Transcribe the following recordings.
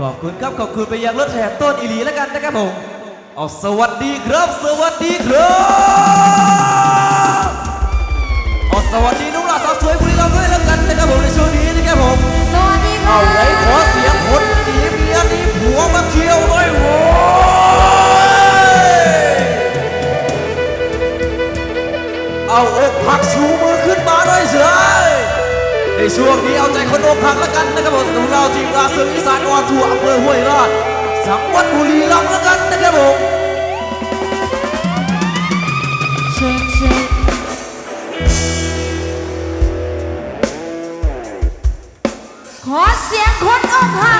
ขอบคุณครับขอบคุณไปยังรถแห่ต้นอีหลีแล้วกันนะครับผมเอาสวัสดีครับ สวัสดีครับเอาสวัสดีนุ่งหล่อสาวสวยบุรีรัมย์ด้วยแล้วกันนะครับผมในช่วงนี้นะครับผมสวัสดีค่ะเอาไหนขอเสียงคนหนีเมียหนีผัวมาเที่ยวหน่อยโว้ยเอาอกหักชูมือขึ้นมาหน่อยเฉย ในช่วงนี้เอาใจคนอกหักแล้วกันนะครับผมของเราทีมราซืออีสานออนทัวร์อำเภอห้วยราชจังหวัดบุรีรัมย์แล้วกันนะครับผมเช็คเช็คขอเสียงคนอกหัก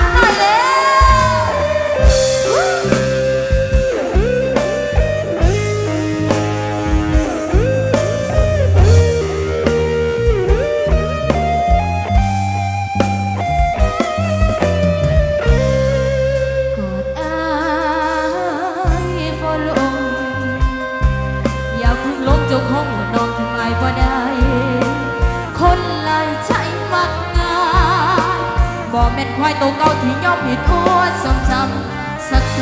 เห็นควายตัวเก่าที่ยอมผิดพวดซ้ำๆซักซ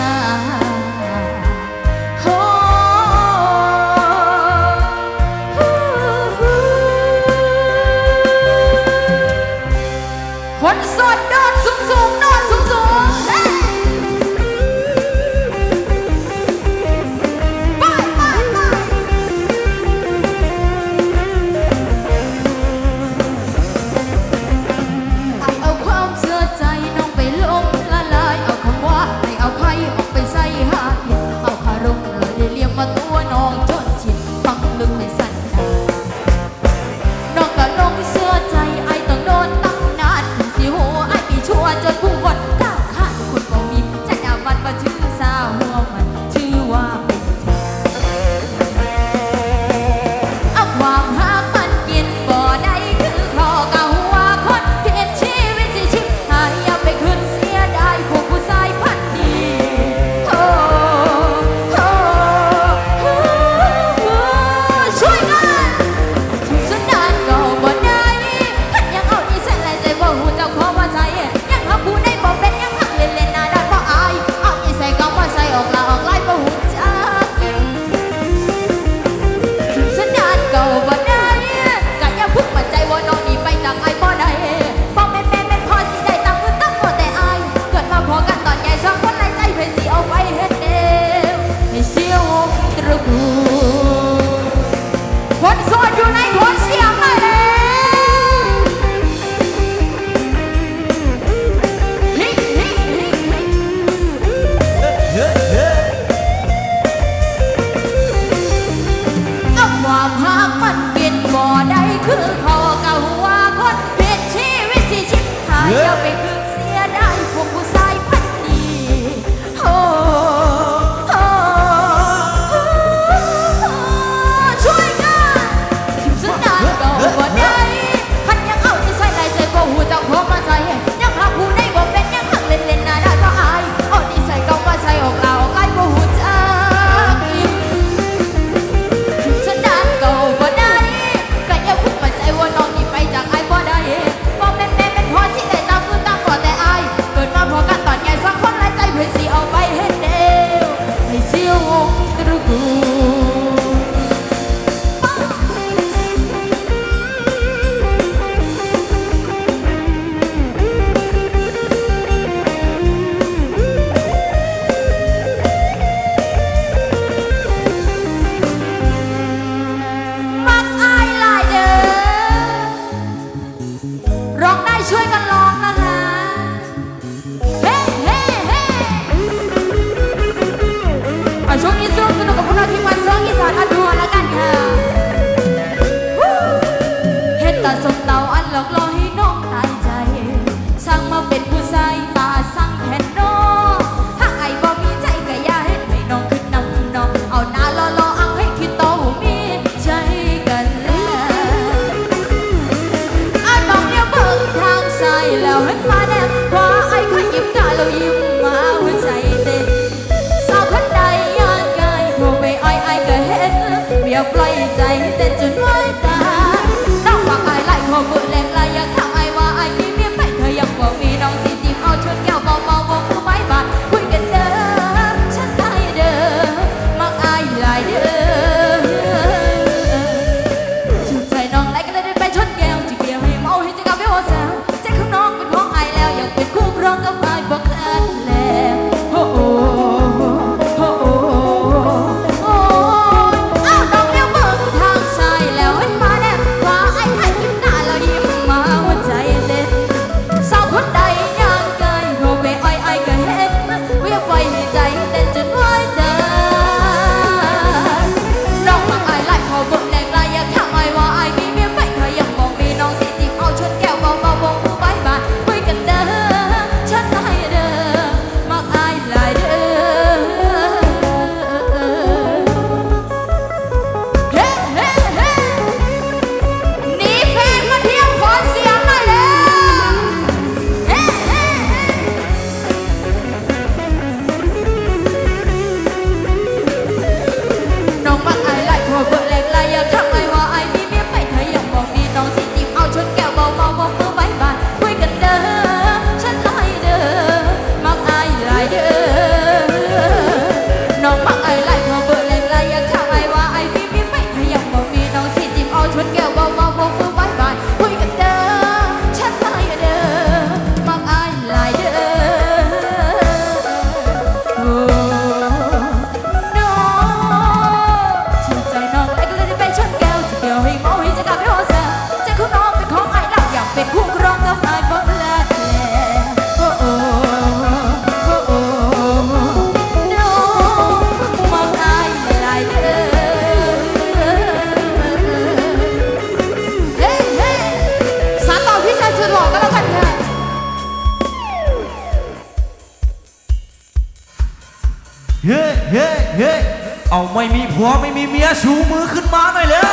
ม่มีเมียชูมือขึ้นมาหน่อยเลย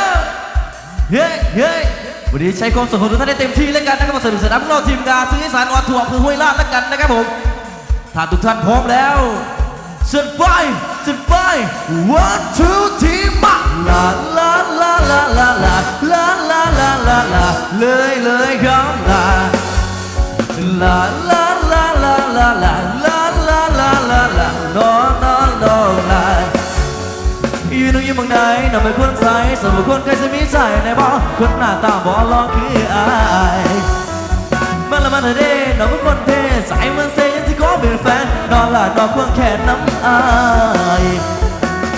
เฮ้เฮ้วันนี้ใช้ความสดของทุกท่านได้เต็มที่แล้วกันนะครับมาสนุกสนานพวกเราทีมงานซื้อสานออนทัวเพื่อห้วยลาดแล้วกันนะครับผมถ้าทุกท่านพร้อมแล้วสุดไปสุดไป one two ทีมาลาลาลาลาลาลาลาลาลาลาลาเลยเลยครับลา La la la la la la la la la la la no no no อยู่นู่นอยู่เมืองไหนน้องเป็นคนใส่สมบูรณ์คนเคยจะมีใจในบ่คนหน้าตาบ่ลอกคืออายมันละมันเด้น้องเป็นคนเทใสเหมือนเซนที่ขอเป็นแฟนนอนละนอนควงแขนน้ำอาย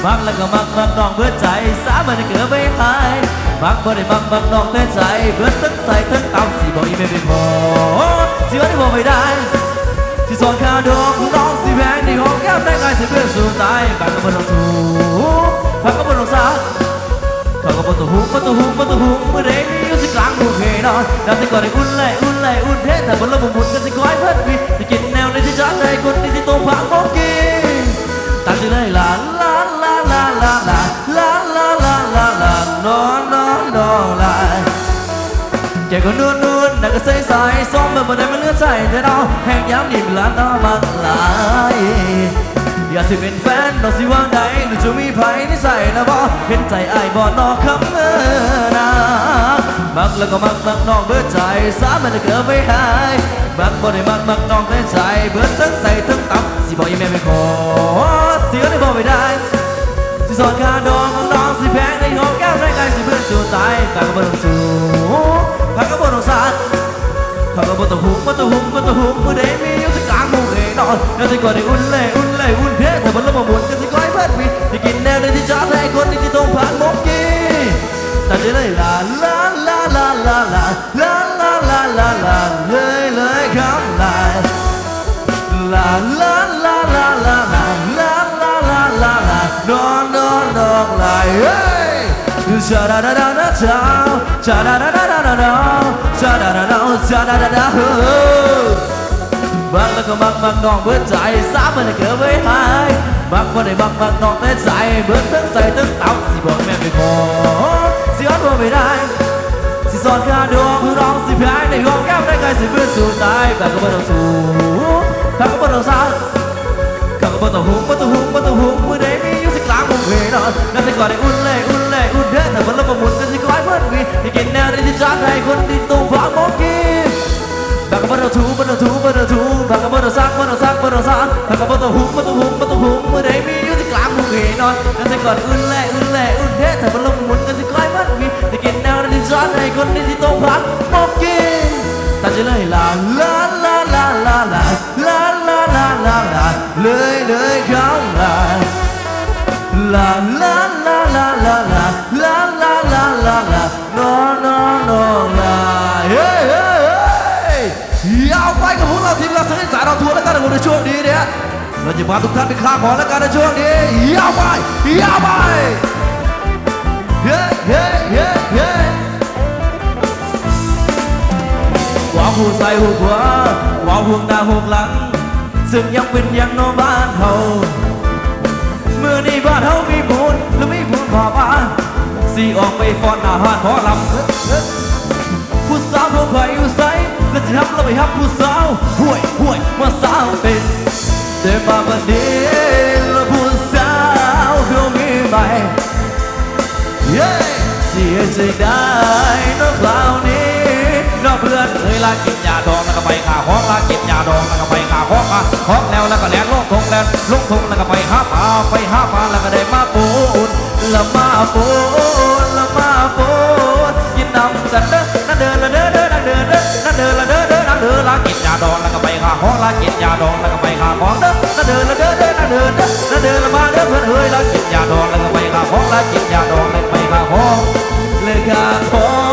มักแล้วก็มักมักน้องเบื่อใจสามันเกิดไม่หายมักบ่ได้มักมักน้องแต่ใจเบื่อทั้งใจทั้งตำสิบอกอีไม่เป็นพอสิว่าได้บอกไม่ได้ที่สอนข้าดอกน้องสิแพงในห้องแก้มได้ไงสิเพื่อสูงตายปากก็บ่ต้องถูปากก็บ่ต้องซักเขาก็บ่ต้องหุบบ่ต้องหุบบ่ต้องหุบเมื่อใดมีอยู่สิกลางหูเพนอนดาวสิก่อนได้อุ่นเลยอุ่นเลยอุ่นเทแต่บนระบบหมุนกันสิคอยเพิ่นวีจะกินแนวในที่จัดได้คนที่ที่โตพังบ่กินตั้งใจเลยลาลาลาลาลาลาลาลาลาลาลานอนนอนนอนลาแกก็นวลนวลนักก็ใส่ใส่ซ้อมแบบบ่ได้มันเลือดใจแต่เราแห่งย้ำนี่เป็นล้านน้อมักหลาย อยากสิเป็นแฟนน้องสิวางใดหรือจะมีไผที่ใส่นะบ่เห็นใจไอ้ายบ่นอกคำเมื่อนามักแล้วก็มักมักน้องเบิดใจสามันจะเกิดไม่หายมักบ่ได้มักมักน้องแต่ใจเบิดทั้งใส่ทั้งตับสิบอกอีแม่ไม่ขอเสียได้บ่ไม่ได้สิสอนขาดองของน้องสิแพงในห้องแก้วได้ไงสิเพื่อนสู่ตายปากก็บ่ต้องสูปากก็บ่ต้องสาดเขาก็บ่ต้องหุบบ่ต้องหุบบ่ต้องหุบมือใดมีอยู่ที่กลางมุงเองนอนแล้วสิก่อนได้อุ่นเลยอุ่นเลย แต่จะได้ลาลาลาลาลาลาลาลาลาลาลาเลยเลยคำลา La la la la la la la la la la la no no no la hey cha da da da da cha cha da da da da da da cha da da da cha da da da ho บักแล้วก็มักมักน้องเบิดใจสามมันเกิดไว้หาย มักบ่ได้มักมักน้องแต่ใจเบิดทั้งใส่ทั้งตับสิบอกแม่ไม่พอสิอ้อนบ่ไม่ได้สิสอนข้าดวงผู้ร้องสิพายในห้องแก้มได้ไกลสิเพื่อนสู่ตายแต่ก็บ่ต้องสู้แต่ก็บ่ต้องซักข้าก็บ่ต้องหุบบ่ต้องหุบบ่ต้องหุบมือใดมีอยู่สิกลางมุงเพนอนนั่นสิก่อนได้อุ่นเลยอุ่นเลยอุ่นเด้อแต่มันละบ่หมุนกันสิก้อยเพิ่นวีที่กินแนวได้ที่จานให้คนที่ต้องฟังบ่กินแต่ก็บ่ต้องถูบ่ต้องถูบ่ต้องถูแต่ก็บ่ต้องซักบ่ต้องซักบ่ต้องซักแต่ก็บ่ต้องหุบบ่ต้องหุบบ่ต้องหุบมือใดมีอยู่สิกลางมุงเพนอนนั่นสิก่อนอุ่นเลยอุ่นเลยอุ่นเด้อแต่มันละบ่หมุน mắt vì Thì kiệt nào đến gió này con đi thì tôi phát bốc kia Ta chỉ lời là la la la la la La la la la la Lời lời khóng là La la la la la la La la la la la No no no la Hey hey hey ยาวไปกับพวกเราทีมเราสังเกตสายเราทัวร์แล้วกันในช่วงนี้เนี่ยเราจะพาทุกท่านไปคลาของแล้วกันในช่วงนี้ยาวไปยาวไป หูใส่หูขวาว่าห่วงหน้าห่วงหลัง ซึ่งยังเป็นยังโนบ้านเฮาเมื่อนี้บ้านเฮามีบุญหรือมีบุญพอบ้านสีออกไปฟ้อนอาหารพอลำผู้สาวพวกใครอยู่ใสแล้วจะทำแล้วไปฮับผู้สาวห่วยห่วยมาสาวเป็นแต่มาบันนี้แล้วผู้สาวเขามีใหม่เย้เสียใจได้นอกคราวนี้ เพื่อนเคยลากินยาดองแล้วก็ไปขาของลากินยาดองแล้วก็ไปขาของมาของแล้วแล้วก็แลนลงทงแลนลงทงแล้วก็ไปหาปลาไปหาปลาแล้วก็ได้มาปูนละมาปูนละมาปูนกินน้ำกันเด้อนั่นเดินละเด้อเด้อนั่นเดินเด้อนั่นเดินละเด้อเด้อนั่นเดินลากินยาดองแล้วก็ไปขาของลากินยาดองแล้วก็ไปขาของเด้อนั่นเดินละเด้อเด้อนั่นเดินเด้อนั่นเดินละมาเด้อเพื่อนเฮ้ยลากินยาดองแล้วก็ไปขาของลากินยาดองแล้วไปขาของเลยขาของ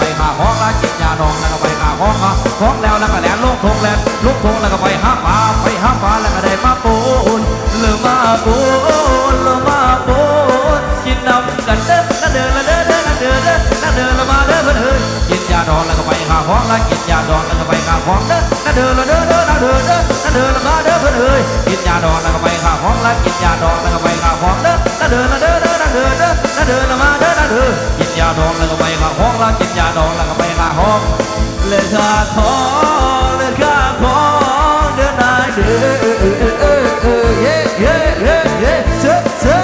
ไปหาห้องลากินยาดองแล้วก็ไปหาห้องหาห้องแล้วแล้วก็แลนลงทงแลนลงทงแล้วก็ไปหาปลาไปหาปลาแล้วก็ได้มาปูนเลือมาปูนเลือมาปูนกินน้ำกันเด้อละเด้อละเด้อเด้อละเด้อเด้อละเด้อละมาเด้อเพื่อนเอ้ยกินยาดองแล้วก็ไปหาห้องลากินยาดองแล้วก็ไปหาห้องเด้อละเด้อละเด้อเด้อละเด้อเด้อละเด้อละมาเด้อเพื่อนเอ้ยกินยาดองแล้วก็ไปหาห้องลากินยาดองแล้วก็ไปหาห้องเด้อ เด้อละเด้อเด้อละเด้อเด้อละเด้อละมาเด้อละเด้อกินยาดองแล้วก็ไปหาห้องลากินยาดองแล้วก็ไปหาห้องเลือดข้าขอเลือดข้าขอเดินนายเด้อเออเออเย้เย้เย้เย้เจ้เจ้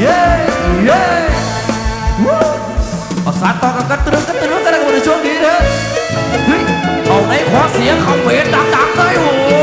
เย้เย้วู้เอาสารต่อกับกระตือกระตือกันในช่วงนี้เด้อเฮ้ยเอาในขอเสียงคอมเมนดังๆเลยโอ้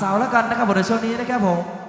สาวแล้วกันนะครับผมในช่วงนี้นะครับผม